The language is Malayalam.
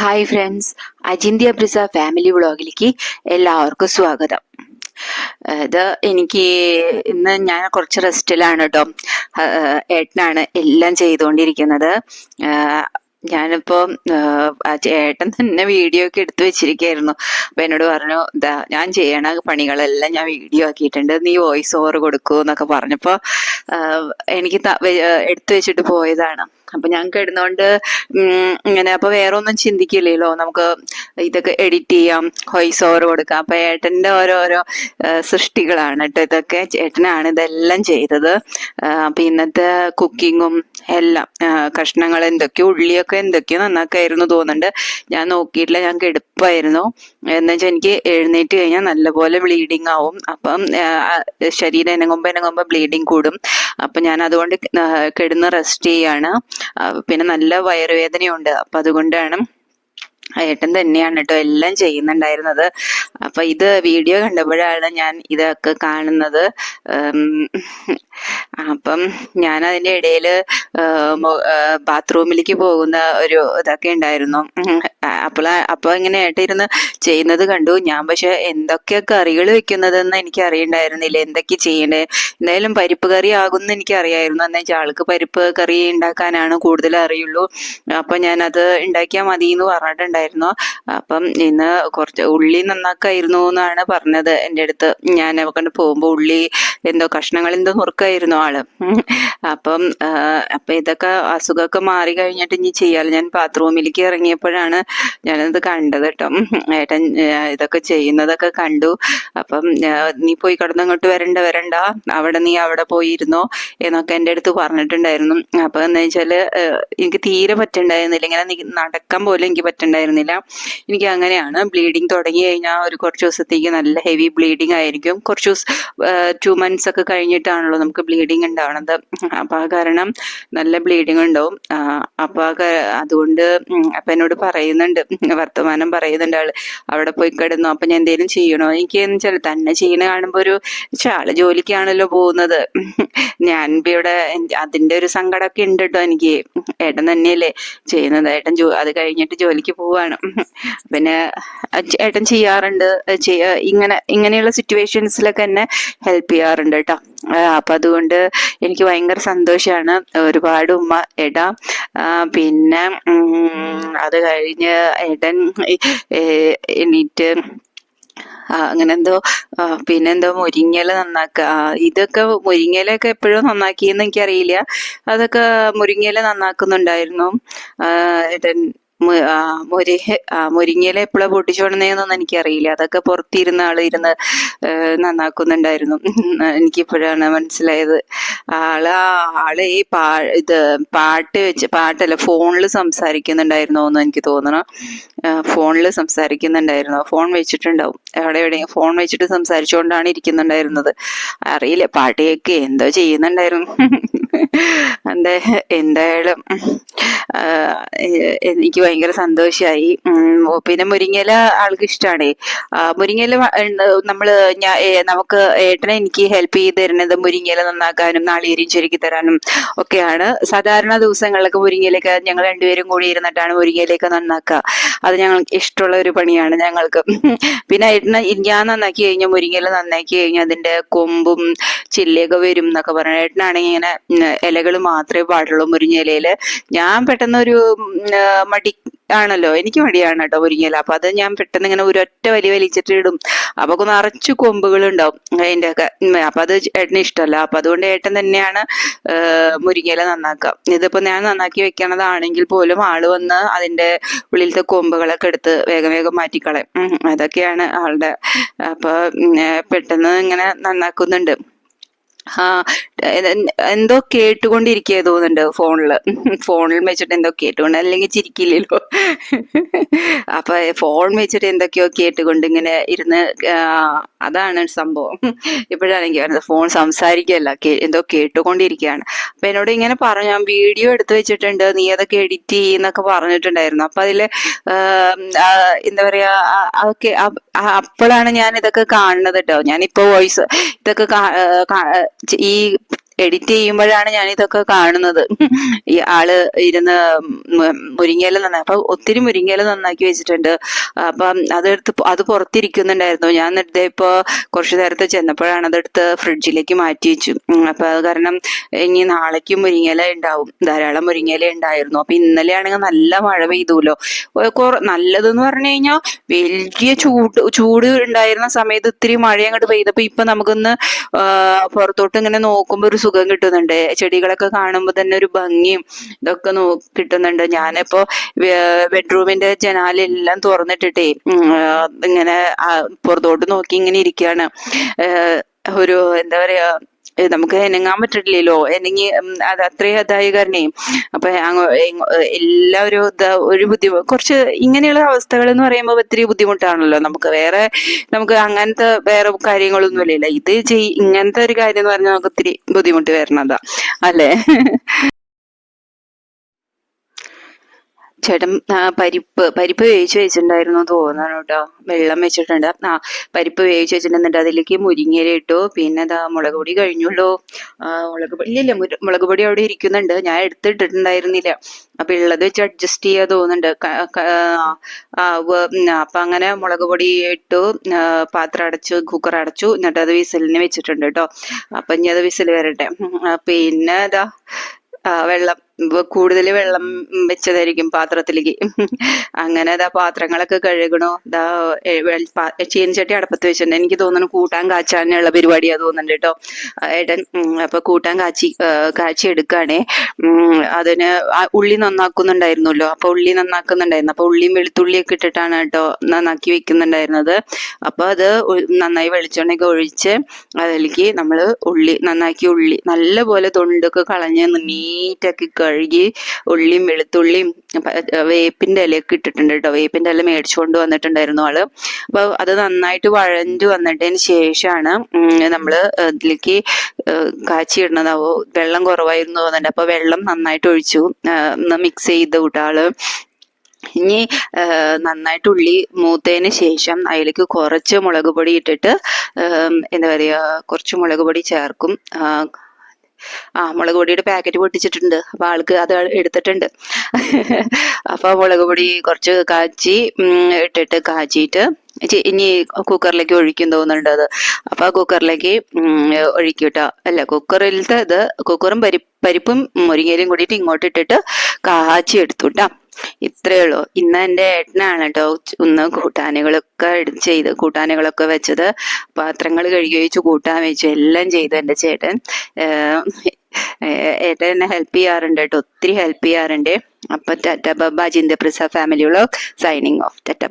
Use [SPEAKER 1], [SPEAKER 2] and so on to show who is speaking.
[SPEAKER 1] ഹായ് ഫ്രണ്ട്സ് അജിന്ത്യ ബ്രിസ ഫാമിലി വ്ളോഗിലേക്ക് എല്ലാവർക്കും സ്വാഗതം. ഇത് എനിക്ക് ഇന്ന് ഞാൻ കുറച്ച് റെസ്റ്റിലാണ് കേട്ടോ ഏട്ടനാണ് എല്ലാം ചെയ്തുകൊണ്ടിരിക്കുന്നത്. ഞാനിപ്പോ ഏട്ടൻ തന്നെ വീഡിയോ ഒക്കെ എടുത്തു വെച്ചിരിക്കുകയായിരുന്നു അപ്പൊ എന്നോട് പറഞ്ഞു ഇതാ ഞാൻ ചെയ്യണ പണികളെല്ലാം ഞാൻ വീഡിയോ ആക്കിയിട്ടുണ്ട്. നീ വോയിസ് ഓവർ കൊടുക്കൂ എന്നൊക്കെ പറഞ്ഞപ്പോ എനിക്ക് എടുത്തു വെച്ചിട്ട് പോയതാണ്. അപ്പൊ ഞാൻ കിടന്നോണ്ട് ഇങ്ങനെ അപ്പൊ വേറെ ഒന്നും ചിന്തിക്കില്ലല്ലോ. നമുക്ക് ഇതൊക്കെ എഡിറ്റ് ചെയ്യാം വോയിസ് ഓവർ കൊടുക്കാം. അപ്പൊ ഏട്ടന്റെ ഓരോരോ സൃഷ്ടികളാണ് കേട്ടോ ഇതൊക്കെ. ചേട്ടനാണ് ഇതെല്ലാം ചെയ്തത്. അപ്പൊ ഇന്നത്തെ കുക്കിങ്ങും എല്ലാം കഷ്ണങ്ങൾ എന്തൊക്കെയോ ഉള്ളിയൊക്കെ എന്തൊക്കെയോ നന്നാക്കായിരുന്നു തോന്നുന്നുണ്ട്. ഞാൻ നോക്കിയിട്ടില്ല ഞാൻ കെടുപ്പായിരുന്നു എന്നുവെച്ചാൽ എനിക്ക് എഴുന്നേറ്റ് കഴിഞ്ഞാൽ നല്ലപോലെ ബ്ലീഡിങ് ആവും. അപ്പം ശരീരം ഇനങ്ങുമ്പോൾ ഇനങ്ങുമ്പോൾ ബ്ലീഡിങ് കൂടും. അപ്പം ഞാൻ അതുകൊണ്ട് കിടന്ന് റെസ്റ്റ് ചെയ്യാണ്. പിന്നെ നല്ല വയറുവേദനയുണ്ട്. അപ്പം അതുകൊണ്ടാണ് ഏട്ടൻ തന്നെയാണ് കേട്ടോ എല്ലാം ചെയ്യുന്നുണ്ടായിരുന്നത്. അപ്പൊ ഇത് വീഡിയോ കണ്ടപ്പോഴാണ് ഞാൻ ഇതൊക്കെ കാണുന്നത്. അപ്പം ഞാൻ അതിന്റെ ഇടയിൽ ബാത്റൂമിലേക്ക് പോകുന്ന ഒരു ഇതൊക്കെ ഉണ്ടായിരുന്നു. അപ്പോൾ അപ്പൊ ഇങ്ങനെ ഏട്ടിരുന്ന് ചെയ്യുന്നത് കണ്ടു. ഞാൻ പക്ഷെ എന്തൊക്കെ കറികൾ വെക്കുന്നതെന്ന് എനിക്ക് അറിയണ്ടായിരുന്നില്ല എന്തൊക്കെ ചെയ്യണ്ടേ? എന്തായാലും പരിപ്പ് കറി ആകുമെന്ന് എനിക്ക് അറിയായിരുന്നു എന്ന് ആൾക്ക് പരിപ്പ് കറി ഉണ്ടാക്കാനാണ് കൂടുതൽ അറിയുള്ളൂ. അപ്പൊ ഞാൻ അത് ഉണ്ടാക്കിയാൽ മതി എന്ന് പറഞ്ഞിട്ടുണ്ടായിരുന്നു. അപ്പം ഇന്ന് കുറച്ച് ഉള്ളി നന്നാക്കായിരുന്നു എന്നാണ് പറഞ്ഞത് എന്റെ അടുത്ത്. ഞാൻ കൊണ്ട് പോകുമ്പോൾ ഉള്ളി എന്തോ കഷ്ണങ്ങൾ എന്തോ നുറുക്കായിരുന്നു ആൾ. അപ്പം അപ്പൊ ഇതൊക്കെ അസുഖമൊക്കെ മാറി കഴിഞ്ഞിട്ട് ഇനി ചെയ്യാലോ. ഞാൻ ബാത്റൂമിലേക്ക് ഇറങ്ങിയപ്പോഴാണ് ഞാനത് കണ്ടത് കേട്ടോ. ഏട്ടൻ ഇതൊക്കെ ചെയ്യുന്നതൊക്കെ കണ്ടു. അപ്പം നീ പോയി കിടന്ന് അങ്ങോട്ട് വരണ്ട വരണ്ട. അവിടെ നീ അവിടെ പോയിരുന്നോ എന്നൊക്കെ എന്റെ അടുത്ത് പറഞ്ഞിട്ടുണ്ടായിരുന്നു. അപ്പൊ എന്താ വെച്ചാൽ എനിക്ക് തീരെ പറ്റുണ്ടായിരുന്നില്ല. ഇങ്ങനെ നടക്കാൻ പോലും എനിക്ക് പറ്റുണ്ടായിരുന്നില്ല. എനിക്ക് അങ്ങനെയാണ്. ബ്ലീഡിങ് തുടങ്ങി കഴിഞ്ഞാൽ ഒരു കുറച്ച് ദിവസത്തേക്ക് നല്ല ഹെവി ബ്ലീഡിങ് ആയിരിക്കും. കുറച്ച് ദിവസം ടു മന്ത്സ് ഒക്കെ കഴിഞ്ഞിട്ടാണല്ലോ നമുക്ക് ബ്ലീഡിങ് ഉണ്ടാവണത് അപ്പൊ ആ കാരണം നല്ല ബ്ലീഡിങ് ഉണ്ടാവും. അപ്പം അതുകൊണ്ട് അപ്പം എന്നോട് പറയുന്നുണ്ട്. വർത്തമാനം പറയുന്നുണ്ട് ആൾ. അവിടെ പോയി കിടന്നു. അപ്പൊ ഞാൻ എന്തെങ്കിലും ചെയ്യണോ? എനിക്ക് എന്ന് വെച്ചാൽ തന്നെ ചെയ്യണ കാണുമ്പോ ഒരു ചാൾ ജോലിക്കാണല്ലോ പോകുന്നത്. ഞാൻ ഇവിടെ അതിന്റെ ഒരു സങ്കടമൊക്കെ ഉണ്ട് കേട്ടോ എനിക്ക്. ഏട്ടൻ തന്നെയല്ലേ ചെയ്യുന്നത്. ഏട്ടൻ ജോ അത് കഴിഞ്ഞിട്ട് ജോലിക്ക് പോവാണ്. പിന്നെ ഏട്ടൻ ചെയ്യാറുണ്ട്. ചെയ്യ- ഇങ്ങനെ ഇങ്ങനെയുള്ള സിറ്റുവേഷൻസിലൊക്കെ എന്നെ ഹെൽപ്പ് ചെയ്യാറുണ്ട് കേട്ടോ അപ്പൊ അതുകൊണ്ട് എനിക്ക് ഭയങ്കര സന്തോഷമാണ് ഒരുപാട് ഉമ്മ എട പിന്നെ അത് കഴിഞ്ഞ് എടൻ എണീറ്റ് അങ്ങനെ എന്തോ പിന്നെന്തോ മുരിങ്ങയില നന്നാക്കുക ഇതൊക്കെ മുരിങ്ങയിലൊക്കെ എപ്പോഴും നന്നാക്കിയെന്ന് എനിക്കറിയില്ല. അതൊക്കെ മുരിങ്ങയില നന്നാക്കുന്നുണ്ടായിരുന്നു. മുരി മുരിങ്ങയില എപ്പോഴാ പൊട്ടിച്ചോടുന്നതെന്നൊന്നും എനിക്കറിയില്ല. അതൊക്കെ പുറത്തിരുന്ന ആൾ ഇരുന്ന് നന്നാക്കുന്നുണ്ടായിരുന്നു. എനിക്കിപ്പോഴാണ് മനസ്സിലായത്. ആൾ ആൾ ഈ പാ ഇത് പാട്ട് വെച്ച് പാട്ടല്ല ഫോണിൽ സംസാരിക്കുന്നുണ്ടായിരുന്നോ എന്ന് എനിക്ക് തോന്നണം. ഫോണിൽ സംസാരിക്കുന്നുണ്ടായിരുന്നു? ഫോൺ വെച്ചിട്ടുണ്ടാവും. എവിടെ എവിടെയും ഫോൺ വെച്ചിട്ട് സംസാരിച്ചുകൊണ്ടാണ് ഇരിക്കുന്നുണ്ടായിരുന്നത്. അറിയില്ല പാട്ട് കേക്ക് എന്തോ ചെയ്യുന്നുണ്ടായിരുന്നു. എന്താ എന്തായാലും എനിക്ക് ഭയങ്കര സന്തോഷമായി പിന്നെ മുരിങ്ങയില ആൾക്ക് ഇഷ്ടമാണ് മുരിങ്ങയില നമ്മൾ നമുക്ക് ഏട്ടനെ എനിക്ക് ഹെൽപ്പ് ചെയ്ത് തരുന്നത് മുരിങ്ങയില നന്നാക്കാനും നാളികേരം ചുരുക്കി തരാനും ഒക്കെയാണ്. സാധാരണ ദിവസങ്ങളിലൊക്കെ മുരിങ്ങയിലൊക്കെ ഞങ്ങൾ രണ്ടുപേരും കൂടി ഇരുന്നിട്ടാണ് മുരിങ്ങയിലൊക്കെ നന്നാക്കുക. അത് ഞങ്ങൾക്ക് ഇഷ്ടമുള്ള ഒരു പണിയാണ് ഞങ്ങൾക്ക്. പിന്നെ ഏട്ടന ഞാൻ നന്നാക്കി കഴിഞ്ഞാൽ മുരിങ്ങയില നന്നാക്കി കഴിഞ്ഞാൽ അതിന്റെ കൊമ്പും ചില്ലയൊക്കെ വരും എന്നൊക്കെ പറഞ്ഞു ഏട്ടനാണെങ്കിൽ ഇങ്ങനെ ഇലകൾ മാത്രമേ പാടുള്ളൂ. മുരിങ്ങയിലയിൽ. ഞാൻ പെട്ടെന്ന് ഒരു മടി ആണല്ലോ. എനിക്ക് മടിയാണ് കേട്ടോ മുരിങ്ങയില. അപ്പൊ അത് ഞാൻ പെട്ടെന്ന് ഇങ്ങനെ ഒരൊറ്റ വലി വലിച്ചിട്ട് ഇടും. അപ്പൊ നിറച്ച് കൊമ്പുകൾ ഉണ്ടാവും അതിന്റെ ഒക്കെ അപ്പൊ അത് ഏട്ടന് ഇഷ്ടമല്ല. അപ്പൊ അതുകൊണ്ട് ഏട്ടൻ തന്നെയാണ് മുരിങ്ങയില നന്നാക്കുക. ഇതിപ്പോ ഞാൻ നന്നാക്കി വെക്കണതാണെങ്കിൽ പോലും ആൾ വന്ന് അതിന്റെ ഉള്ളിലത്തെ കൊമ്പുകളൊക്കെ എടുത്ത് വേഗം വേഗം മാറ്റിക്കളയും. അതൊക്കെയാണ് ആളുടെ അപ്പൊ പെട്ടെന്ന് ഇങ്ങനെ നന്നാക്കുന്നുണ്ട്. ആ എന്തോ കേട്ടുകൊണ്ടിരിക്കുക തോന്നുന്നുണ്ട് ഫോണിൽ. ഫോണിൽ വെച്ചിട്ട് എന്തോ കേട്ടുകൊണ്ട് അല്ലെങ്കിൽ ചിരിക്കില്ലല്ലോ. അപ്പൊ ഫോൺ വെച്ചിട്ട് എന്തൊക്കെയോ കേട്ടുകൊണ്ട് ഇങ്ങനെ ഇരുന്ന് അതാണ് സംഭവം. ഇപ്പോഴാണെങ്കിൽ ഫോൺ സംസാരിക്കുകയല്ല എന്തോ കേട്ടുകൊണ്ടിരിക്കുകയാണ്. അപ്പൊ എന്നോട് ഇങ്ങനെ പറഞ്ഞു ഞാൻ വീഡിയോ എടുത്തു വെച്ചിട്ടുണ്ട് നീ അതൊക്കെ എഡിറ്റ് ചെയ്യുന്നൊക്കെ പറഞ്ഞിട്ടുണ്ടായിരുന്നു. അപ്പൊ അതിൽ എന്താ പറയാ അതൊക്കെ അപ്പോഴാണ് ഞാൻ ഇതൊക്കെ കാണുന്നത് കേട്ടോ ഞാനിപ്പോ വോയിസ് ഇതൊക്കെ ഈ എഡിറ്റ് ചെയ്യുമ്പോഴാണ് ഞാൻ ഇതൊക്കെ കാണുന്നത്. ഈ ആൾ ഇരുന്ന് മുരിങ്ങയില നന്നായി അപ്പൊ ഒത്തിരി മുരിങ്ങയില നന്നാക്കി വെച്ചിട്ടുണ്ട്. അപ്പം അതെടുത്ത് അത് പുറത്തിരിക്കുന്നുണ്ടായിരുന്നു. ഞാൻ എന്നിട്ട് ഇപ്പോ കുറച്ചു നേരത്തെ ചെന്നപ്പോഴാണ് അതെടുത്ത് ഫ്രിഡ്ജിലേക്ക് മാറ്റി വെച്ചു. അപ്പൊ അത് കാരണം ഇനി നാളേക്ക് മുരിങ്ങയില ഉണ്ടാവും. ധാരാളം മുരിങ്ങയില ഉണ്ടായിരുന്നു. അപ്പൊ ഇന്നലെ ആണെങ്കിൽ നല്ല മഴ പെയ്തുല്ലോ. നല്ലതെന്ന് പറഞ്ഞു കഴിഞ്ഞാൽ വലിയ ചൂട് ചൂട് ഉണ്ടായിരുന്ന സമയത്ത് ഇത്തിരി മഴ അങ്ങോട്ട് പെയ്തപ്പോ ഇപ്പൊ നമുക്കൊന്ന് പുറത്തോട്ട് ഇങ്ങനെ നോക്കുമ്പോ ഒരു സുഖം കിട്ടുന്നുണ്ട്. ചെടികളൊക്കെ കാണുമ്പോൾ തന്നെ ഒരു ഭംഗിയും ഇതൊക്കെ നോ കിട്ടുന്നുണ്ട്. ഞാനിപ്പോ ബെഡ്റൂമിന്റെ ജനാലെല്ലാം തുറന്നിട്ടിട്ടേ ഇങ്ങനെ പുറത്തോട്ട് നോക്കി ഇങ്ങനെ ഇരിക്കുകയാണ് ഒരു എന്താ പറയാ നമുക്ക് എനങ്ങാൻ പറ്റില്ലല്ലോ എനങ്ങി അത് അത്രയും അതായ കാരണേയും അപ്പൊ എല്ലാവരും ഒരു ബുദ്ധിമുട്ട് കുറച്ച് ഇങ്ങനെയുള്ള അവസ്ഥകൾ എന്ന് പറയുമ്പോൾ ഒത്തിരി ബുദ്ധിമുട്ടാണല്ലോ. നമുക്ക് വേറെ നമുക്ക് അങ്ങനത്തെ വേറെ കാര്യങ്ങളൊന്നും ഇല്ലല്ലോ ഇത് ചെയ് ഇങ്ങനത്തെ ഒരു കാര്യം എന്ന് പറഞ്ഞാൽ നമുക്ക് ഒത്തിരി ബുദ്ധിമുട്ട് വരണതാ. അല്ലേ? ചേട്ടൻ പരിപ്പ് പരിപ്പ് വേവിച്ച് വെച്ചിട്ടുണ്ടായിരുന്നു തോന്നണം കേട്ടോ. വെള്ളം വെച്ചിട്ടുണ്ട്. ആ പരിപ്പ് വേവിച്ച് വെച്ചിട്ടുണ്ട്. അതിലേക്ക് മുരിങ്ങയില ഇട്ടു. പിന്നെ അതാ മുളക് പൊടി കഴിഞ്ഞുള്ളൂ. മുളക് പൊടി ഇല്ലില്ല മുളക് പൊടി അവിടെ ഇരിക്കുന്നുണ്ട്. ഞാൻ എടുത്തിട്ടിട്ടുണ്ടായിരുന്നില്ല. അപ്പൊ ഉള്ളത് വെച്ച് അഡ്ജസ്റ്റ് ചെയ്യാ തോന്നുന്നുണ്ട്. അപ്പൊ അങ്ങനെ മുളക് പൊടി ഇട്ടു. പാത്രം അടച്ചു കുക്കർ അടച്ചു. എന്നിട്ട് അത് വിസിലിന് വെച്ചിട്ടുണ്ട് കേട്ടോ. അപ്പൊ ഇനി അത് വിസിൽ വരട്ടെ. പിന്നെ അതാ വെള്ളം. കൂടുതൽ വെള്ളം വെച്ചതായിരിക്കും പാത്രത്തിലേക്ക്. അങ്ങനെ ദാ പാത്രങ്ങളൊക്കെ കഴുകണോ. ദാ ചീനച്ചട്ടി അടപ്പത്ത് വെച്ചിട്ടുണ്ട്. എനിക്ക് തോന്നുന്നു കൂട്ടാൻ കാച്ചാനുള്ള പരിപാടിയാ തോന്നുന്നുണ്ട് കേട്ടോ. ഏട്ടൻ അപ്പൊ കൂട്ടാൻ കാച്ചി കാച്ചി എടുക്കുകയാണേ അതിന് ഉള്ളി നന്നാക്കുന്നുണ്ടായിരുന്നല്ലോ. അപ്പൊ ഉള്ളി നന്നാക്കുന്നുണ്ടായിരുന്നു. അപ്പൊ ഉള്ളിയും വെളുത്തുള്ളിയൊക്കെ ഇട്ടിട്ടാണ് കേട്ടോ നന്നാക്കി വെക്കുന്നുണ്ടായിരുന്നത്. അപ്പൊ അത് നന്നായി വെളിച്ചെണ്ണയൊക്കെ ഒഴിച്ച് അതിലേക്ക് നമ്മൾ ഉള്ളി നന്നാക്കി ഉള്ളി നല്ലപോലെ തൊണ്ടൊക്കെ കളഞ്ഞ് നീറ്റാക്കി കഴുകി ഉള്ളിയും വെളുത്തുള്ളിയും വേപ്പിന്റെ ഇലയൊക്കെ ഇട്ടിട്ടുണ്ട് കേട്ടോ. വേപ്പിന്റെ ഇല മേടിച്ചുകൊണ്ട് വന്നിട്ടുണ്ടായിരുന്നു ആൾ. അപ്പൊ അത് നന്നായിട്ട് വഴഞ്ഞു വന്നിട്ടതിന് ശേഷമാണ് നമ്മൾ ഇതിലേക്ക് കാച്ചിയിടുന്നതാവോ? വെള്ളം കുറവായിരുന്നു തോന്നുന്നുണ്ട്. അപ്പൊ വെള്ളം നന്നായിട്ട് ഒഴിച്ചു. മിക്സ് ചെയ്ത് കൂട്ടാൾ ഇനി നന്നായിട്ട് ഉള്ളി മൂത്തതിന് ശേഷം അതിലേക്ക് കുറച്ച് മുളക് പൊടി ഇട്ടിട്ട് എന്താ പറയാ കുറച്ച് മുളക് പൊടി ചേർക്കും. ആ, മുളക് പൊടിയുടെ പാക്കറ്റ് പൊട്ടിച്ചിട്ടുണ്ട്. അപ്പൊ ആൾക്ക് അത് എടുത്തിട്ടുണ്ട്. അപ്പൊ മുളക് പൊടി കുറച്ച് കാച്ചി ഇട്ടിട്ട് കാച്ചിട്ട് ഇനി കുക്കറിലേക്ക് ഒഴിക്കും തോന്നുന്നുണ്ട് അത്. അപ്പൊ കുക്കറിലേക്ക് ഒഴിക്കും കേട്ടോ അല്ല കുക്കറിലത്തെ ഇത് കുക്കറും പരി പരിപ്പും മുരിങ്ങയിലും കൂടിയിട്ട് ഇങ്ങോട്ട് ഇട്ടിട്ട് കാച്ചി എടുത്തു കേട്ടോ ഇത്രയേ ഉള്ളൂ. ഇന്ന് എന്റെ ഏട്ടനാണ് കേട്ടോ ഒന്ന് കൂട്ടാനുകളൊക്കെ ചെയ്ത് കൂട്ടാനുകളൊക്കെ വെച്ചത്. പാത്രങ്ങൾ കഴുകി വെച്ചു കൂട്ടാൻ വെച്ചു എല്ലാം ചെയ്തു എന്റെ ചേട്ടൻ. ഏട്ടൻ എന്നെ ഹെൽപ്പ് ചെയ്യാറുണ്ട് കേട്ടോ. ഒത്തിരി ഹെൽപ്പ് ചെയ്യാറുണ്ട്. അപ്പൊ ടാറ്റ ബബ ജിന്ദ പ്രസ ഫാമിലിയുള്ള സൈനിങ് ഓഫ് ടാറ്റ